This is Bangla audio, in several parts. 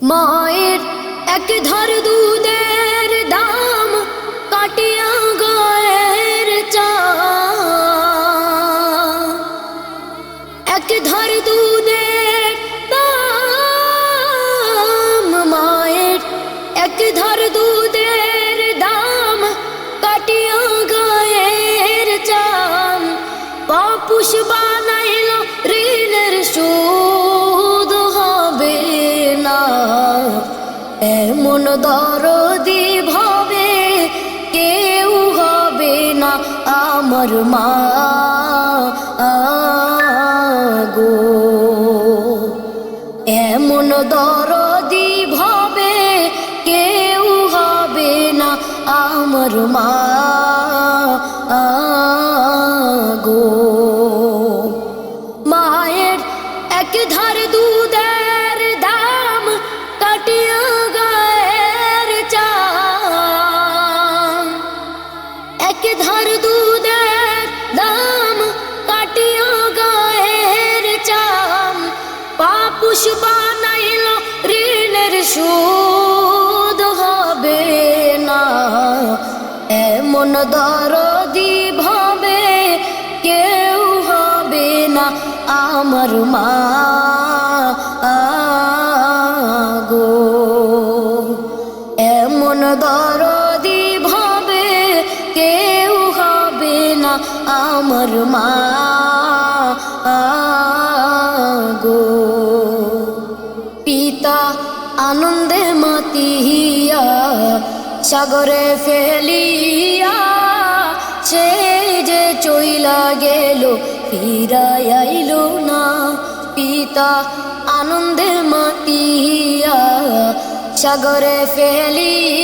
মায়ের এক ধর দুধের দাম কাটিয়া গায়ের চা। এক ধর দুধের দাম মায়ের এক ধর দুধের দাম কাটিয়া গায়ের চাম পাপুষ বানাইল ঋণের দরদি ভাবে, কেউ হবে না আমার মা গো। এমন দরদি ভাবে, কেউ হবে না আমার মা গো। মায়ের এক ধার দুধের এক ধার দুধের দাম কাটিয়া গায়ের চাম পাপুষ বানাইল ঋণের সুদ হবে না এমন দরদি ভাবে কেউ হবে না আমার মা আমার মা, গো। পিতা আনন্দে মাতিয়া, সাগরে ফেলিয়া, সে যে চইলা গেল ফিরাইল না। পিতা আনন্দে মাতিয়া, সাগরে ফেলিয়া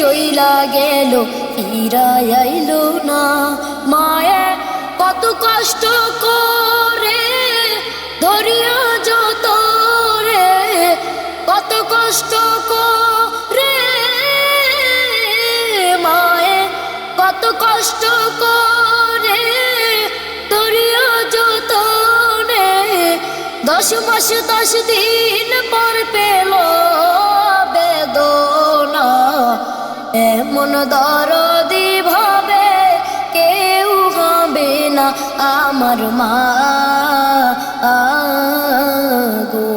চইলা গেল, ফিরাইল না। মায়ে কত কষ্ট করে, ধরিয়া যত রে কত কষ্ট করে। মায়ে কত কষ্ট করে, ধরিয়া যত রে দশ মাস দশ দিন পর পেল এমন দরদি ভাবে কেউ হবে না আমার মা গো।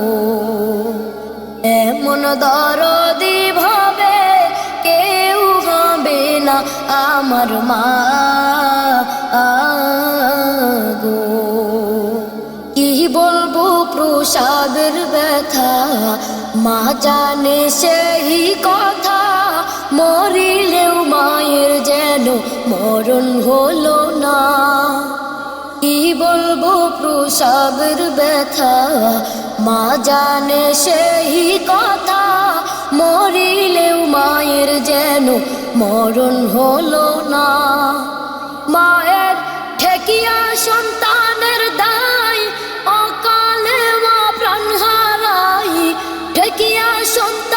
এমন দরদি ভাবে কেউ হবে না আমার মা গো। কি বলব প্রসাদের ব্যথা? মা জানে সেই কথা। মরিলেও মায়ের যেন মরণ হলো না। কি বলব প্রসাদের ব্যথা? মা জানে সেই কথা। মরিলেও মায়ের যেন মরণ হলো না। মায়ের ঠেকিয়া সন্তানের দায়, অকালে মা প্রাণ হারাই ঠেকিয়া সন্তানের